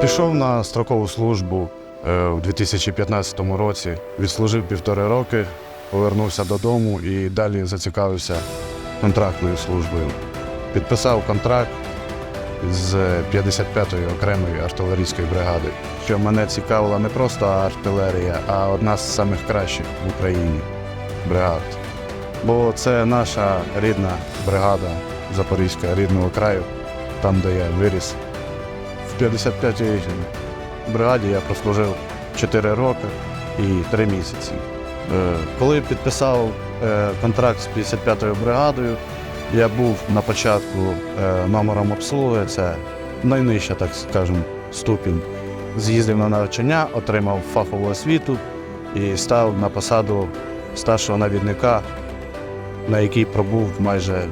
Пішов на строкову службу е, у 2015 році, відслужив півтори роки, повернувся додому і далі зацікавився контрактною службою. Підписав контракт з 55-ї окремої артилерійської бригади. Що мене цікавила не просто артилерія, а одна з самих кращих в Україні бригад. Бо це наша рідна бригада Запорізька рідного краю, там, де я виріс. В 55-й бригаді я прослужив 4 роки і 3 місяці. Е, Коли підписав е, контракт з 55-ю бригадою, я був на початку е, номером обслуги, це найнижча, так скажемо, ступінь. З'їздив на навчання, отримав фахову освіту і став на посаду старшого навідника, на якій пробув майже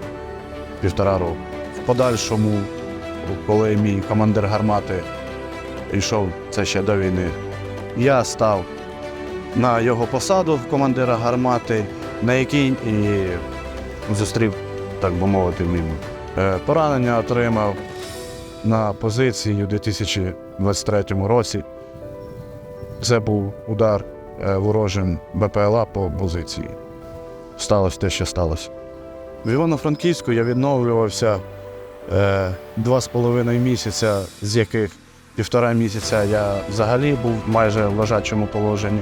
півтора року. В подальшому, коли мій командир гармати йшов це ще до війни, я став на його посаду в командира гармати, на якій і зустрів, так би мовити, міну. Е, Поранення отримав на позиції у 2023 році. Це був удар е, ворожим БПЛА по позиції. Сталося те, що сталося. В Івано-Франківську я відновлювався два з половиною місяця, з яких півтора місяця я взагалі був майже в лежачому положенні.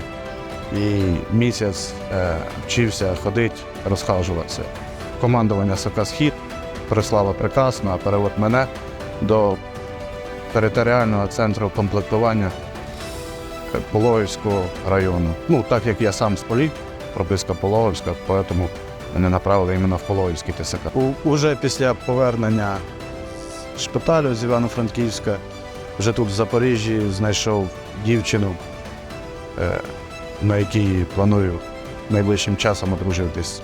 І місяць е, вчився ходити, розхажуватися. Командування СОК Схід прислало приказ на перевод мене до територіального центру комплектування Половського району. Ну, так як я сам з Полів, прописка Половська, тому мене направили іменно в Половський ТСК. Уже після повернення шпиталю з Івано-Франківська, вже тут в Запоріжжі знайшов дівчину, е, на якій планую найближчим часом одружитись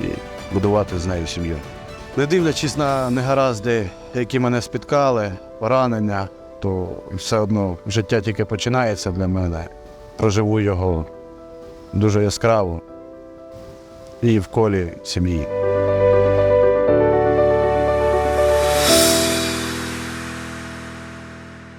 і будувати з нею сім'ю. Не дивлячись на негаразди, які мене спіткали, поранення, то все одно життя тільки починається для мене. Проживу його дуже яскраво і в колі сім'ї.